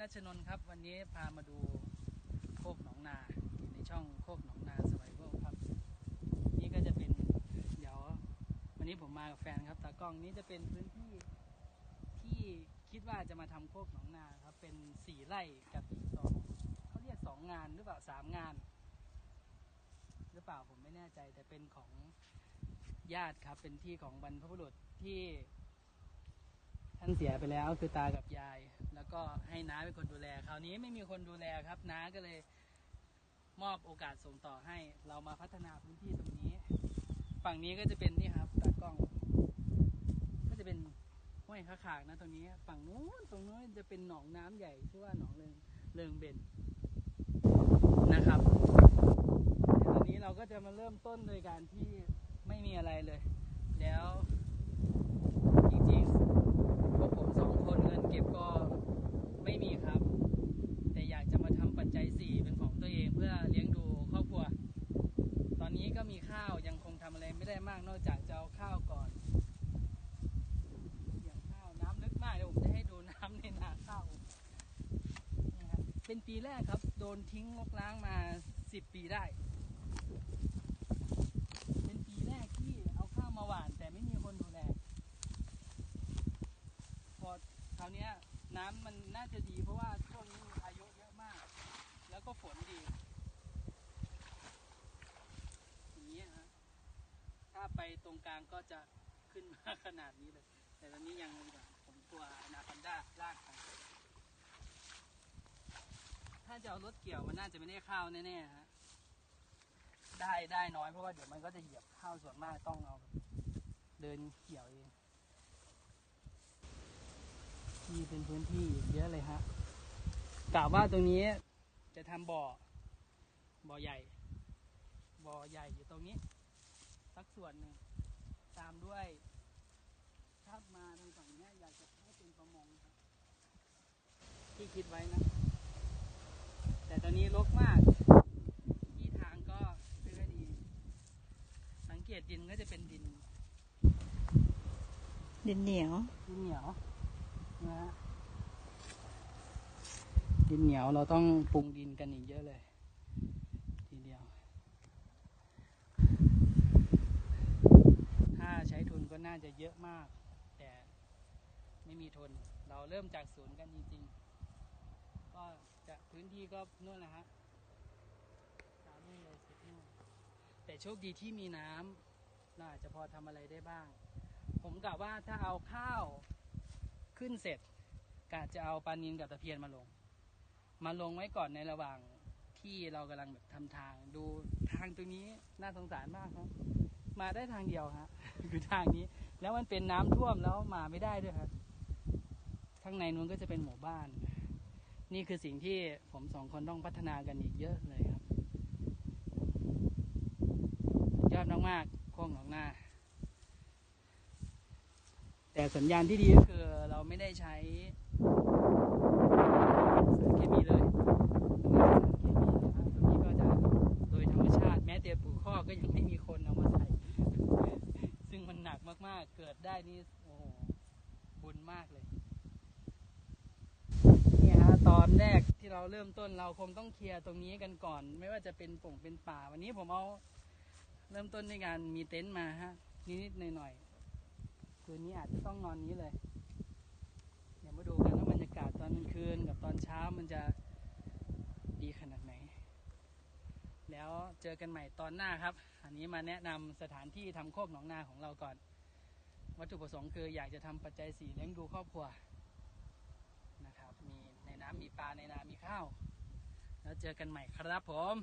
นัชนนท์ครับ วันนี้พามาดูโคกหนองนา ในช่องโคกหนองนาสไ i เวลครับ นี่ก็จะเป็นเดี๋ยว วันนี้ผมมากับแฟนครับตากล้องนี้จะเป็นพื้นที่ที่คิดว่าจะมาทำโคกหนองนาครับ เป็นสี่ไร่กับอีกสองเขาเรียกสองงานหรือเปล่าสามงาน หรือเปล่าผมไม่แน่ใจ แต่เป็นของญาติครับ เป็นที่ของบรรพบุรุษที่ท่านเสียไปแล้วคือตากับยาย ก็ให้น้าเป็นคนดูแล คราวนี้ไม่มีคนดูแลครับ น้าก็เลยมอบโอกาสส่งต่อให้ เรามาพัฒนาพื้นที่ตรงนี้ ฝั่งนี้ก็จะเป็นนี่ครับตากล้อง ก็จะเป็นห้วยขาขากนะตรงนี้ ฝั่งนู้นตรงนู้นจะเป็นหนองน้ำใหญ่ชื่อว่าหนองเริงเริงเบนนะครับตอนนี้เราก็จะมาเริ่มต้นโดยการที่ไม่มีอะไรเลย แล้วจริงๆ พวกผมสองคนเงินเก็บก็ไม่มีครับ แต่อยากจะมาทำปัจจัยสี่เป็นของตัวเองเพื่อเลี้ยงดูครอบครัว ตอนนี้ก็มีข้าวยังคงทำอะไรไม่ได้มากนอกจากจะเอาข้าวก่อนอย่างข้าวน้ำลึกมากเดี๋ยวผมจะให้ดูน้ำในนาข้าวนี่ครับเป็นปีแรกครับ โดนทิ้งลกล้างมาสิบปีได้ เป็นปีแรกที่เอาข้าวมาหว่าน แต่ไม่มีคนดูแลพอคราวนี้น้ำมันน่าจะดีเพราะว่าช่วงนี้มีพายุเยอะมาก แล้วก็ฝนดีอย่างนี้ฮะถ้าไปตรงกลางก็จะขึ้นมาขนาดนี้เลย แต่ตอนนี้ยังแบบผมกลัวนาคอนด้าลากไปถ้าจะ เอารถเกี่ยวมันน่าจะไม่ได้ข้าวแน่ๆฮะได้ได้น้อยเพราะว่าเดี๋ยวมันก็จะเหยียบข้าวส่วนมากต้องเอาเดินเกี่ยวเองที่เป็นพื้นที่เยอะเลยฮะกล่าวว่าตรงนี้จะทำบ่อ บ่อใหญ่ บ่อใหญ่อยู่ตรงนี้ สักส่วนหนึ่งตามด้วยถ้ามาทางฝั่งนี้อยากจะให้เป็นประมงครับที่คิดไว้นะ อนนี้รกมาก ที่ทางก็ไม่ค่อยดี สังเกตดินก็จะเป็นดิน ดินเหนียว ดินเหนียวนะฮะดินเหนียวเราต้องปรุงดินกันอีกเยอะเลย ทีเดียว ถ้าใช้ทุนก็น่าจะเยอะมาก แต่ไม่มีทุน เราเริ่มจากศูนย์กันจริงๆ ก็ จะพื้นที่ก็นู่นแหละฮะตามนู่นเลยสุดนู่นแต่โชคดีที่มีน้ำเราจจะพอทำอะไรได้บ้าง ผมกะว่าถ้าเอาข้าวขึ้นเสร็จกะจะเอาปลานินกับตะเพียนมาลง มาลงไว้ก่อนในระหว่างที่เรากำลังแบบทำทาง ดูทางตรงนี้น่าสงสารมากครับ มาได้ทางเดียวฮะคือทางนี้ แล้วมันเป็นน้ำท่วมแล้วมาไม่ได้ด้วยครับข้างในนู้นก็จะเป็นหมู่บ้าน นี่คือสิ่งที่ผมสองคนต้องพัฒนากันอีกเยอะเลยครับ ยอดมากๆโค้งหนองหน้า แต่สัญญาณที่ดีก็คือเราไม่ได้ใช้สารเคมีเลยนี่ก็จะโดยธรรมชาติแม้แต่ปลูกข้อก็ยังไม่มีคนเอามาใส่ซึ่งมันหนักมากๆ เกิดได้นี่โอ้โหบุญมากเลย ตอนแรกที่เราเริ่มต้นเราคงต้องเคลียร์ตรงนี้กันก่อน ไม่ว่าจะเป็นป่งเป็นป่า วันนี้ผมเอาเริ่มต้นด้วยการมีเต็นท์มาฮะนิดๆหน่อยๆคืนนี้อาจจะต้องนอนนี้เลยเดี๋ยวมาดูกันว่าบรรยากาศตอนกลางคืนกับตอนเช้ามันจะดีขนาดไหน แล้วเจอกันใหม่ตอนหน้าครับ อันนี้มาแนะนำสถานที่ทำโคกหนองนาของเราก่อน วัตถุประสงค์คืออยากจะทำปัจจัยสี่เลี้ยงดูครอบครัว มีในน้ำมีปลาในนา มีข้าว แล้วเจอกันใหม่ครับผม